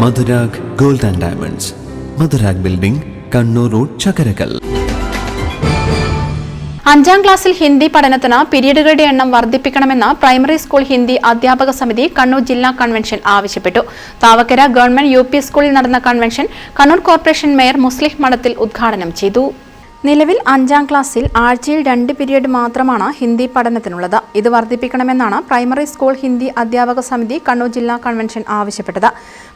Madhurag gold and diamonds. Madhurag building Kannur road Chakkarakkal അഞ്ചാം ക്ലാസ്സിൽ ഹിന്ദി പഠനത്തിന് പിരീഡുകളുടെ എണ്ണം വർദ്ധിപ്പിക്കണമെന്ന് പ്രൈമറി സ്കൂൾ ഹിന്ദി അധ്യാപക സമിതി കണ്ണൂർ ജില്ലാ കൺവെൻഷൻ ആവശ്യപ്പെട്ടു. താവക്കര ഗവൺമെന്റ് യു സ്കൂളിൽ നടന്ന convention Kannur corporation mayor Muslih Madathil ഉദ്ഘാടനം ചെയ്തു. നിലവിൽ അഞ്ചാം ക്ലാസ്സിൽ ആഴ്ചയിൽ രണ്ട് പീരീഡ് മാത്രമാണ് ഹിന്ദി പഠനത്തിനുള്ളത്. ഇത് വർദ്ധിപ്പിക്കണമെന്നാണ് പ്രൈമറി സ്കൂൾ ഹിന്ദി അധ്യാപക സമിതി കണ്ണൂർ ജില്ലാ കൺവെൻഷൻ ആവശ്യപ്പെട്ടത്.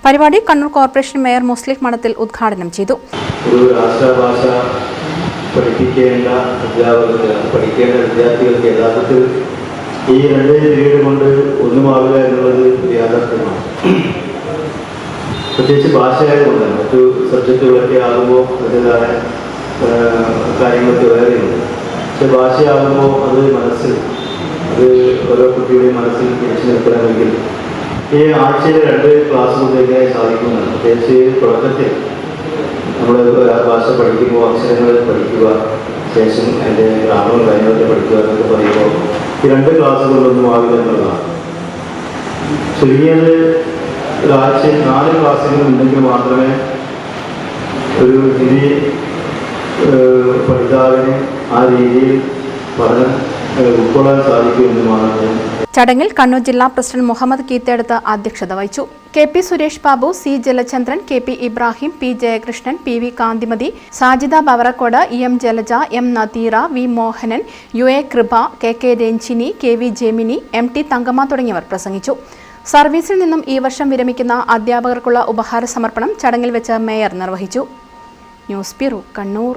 പരിപാടി കണ്ണൂർ കോർപ്പറേഷൻ മേയർ മുസ്ലിം മഠത്തിൽ ഉദ്ഘാടനം ചെയ്തു. പഠിപ്പിക്കേണ്ട അധ്യാപകർക്ക് പഠിക്കേണ്ട വിദ്യാർത്ഥികൾക്ക് യഥാർത്ഥത്തിൽ ഈ രണ്ട് പീരീഡ് കൊണ്ട് ഒന്നുമാവില്ല എന്നുള്ളത് യാഥാർത്ഥ്യമാണ്. പ്രത്യേകിച്ച് ഭാഷയായതുകൊണ്ടാണ് മറ്റു സബ്ജക്റ്റുകളൊക്കെ ആകുമ്പോൾ അതിന്റെതായ കാര്യങ്ങളൊക്കെ വേറെയുണ്ട്. പക്ഷെ ഭാഷയാകുമ്പോൾ അത് മനസ്സിൽ അത് ഓരോ കുട്ടിയുടെയും മനസ്സിൽ പിടിച്ചു നിർത്തണമെങ്കിൽ ഈ ആഴ്ചയിൽ രണ്ട് ക്ലാസ് കൊണ്ടൊക്കെ സാധിക്കുന്നതാണ് പ്രത്യേകിച്ച് തുടക്കത്തിൽ നമ്മൾ ഭാഷ പഠിക്കുമ്പോൾ അക്ഷരങ്ങൾ പഠിക്കുക ശേഷം അതിന്റെ ഗ്രാമവും കാര്യങ്ങളൊക്കെ പഠിക്കുക എന്നൊക്കെ പറയുമ്പോൾ ഈ രണ്ട് ക്ലാസ്സുകളിലൊന്നും ആവില്ല എന്നുള്ളതാണ്. ചുരുങ്ങിയത് ഒരാഴ്ചയിൽ നാല് ക്ലാസ്സുകൾ ഉണ്ടെങ്കിൽ മാത്രമേ ഒരു ഹിന്ദി പഠിതാവിന് ആ രീതിയിൽ ഉൾക്കൊള്ളാൻ സാധിക്കുമെന്നുമാണ് ചടങ്ങിൽ കണ്ണൂർ ജില്ലാ പ്രസിഡന്റ് മുഹമ്മദ് കീത്തെടുത്ത് അധ്യക്ഷത വഹിച്ചു. K P Suresh Babu C Jalachandran K P Ibrahim P Jayakrishnan P V Kanthimathi Sajida Bavarakkode E M Jalaja M Nadeera V Mohanan U A Kripa K K Ranjini K V Gemini M T Thankamma തുടങ്ങിയവർ പ്രസംഗിച്ചു. സർവീസിൽ നിന്നും ഈ വർഷം വിരമിക്കുന്ന അധ്യാപകർക്കുള്ള ഉപഹാര സമർപ്പണം ചടങ്ങിൽ വെച്ച് മേയർ നിർവഹിച്ചു. News bureau Kannur.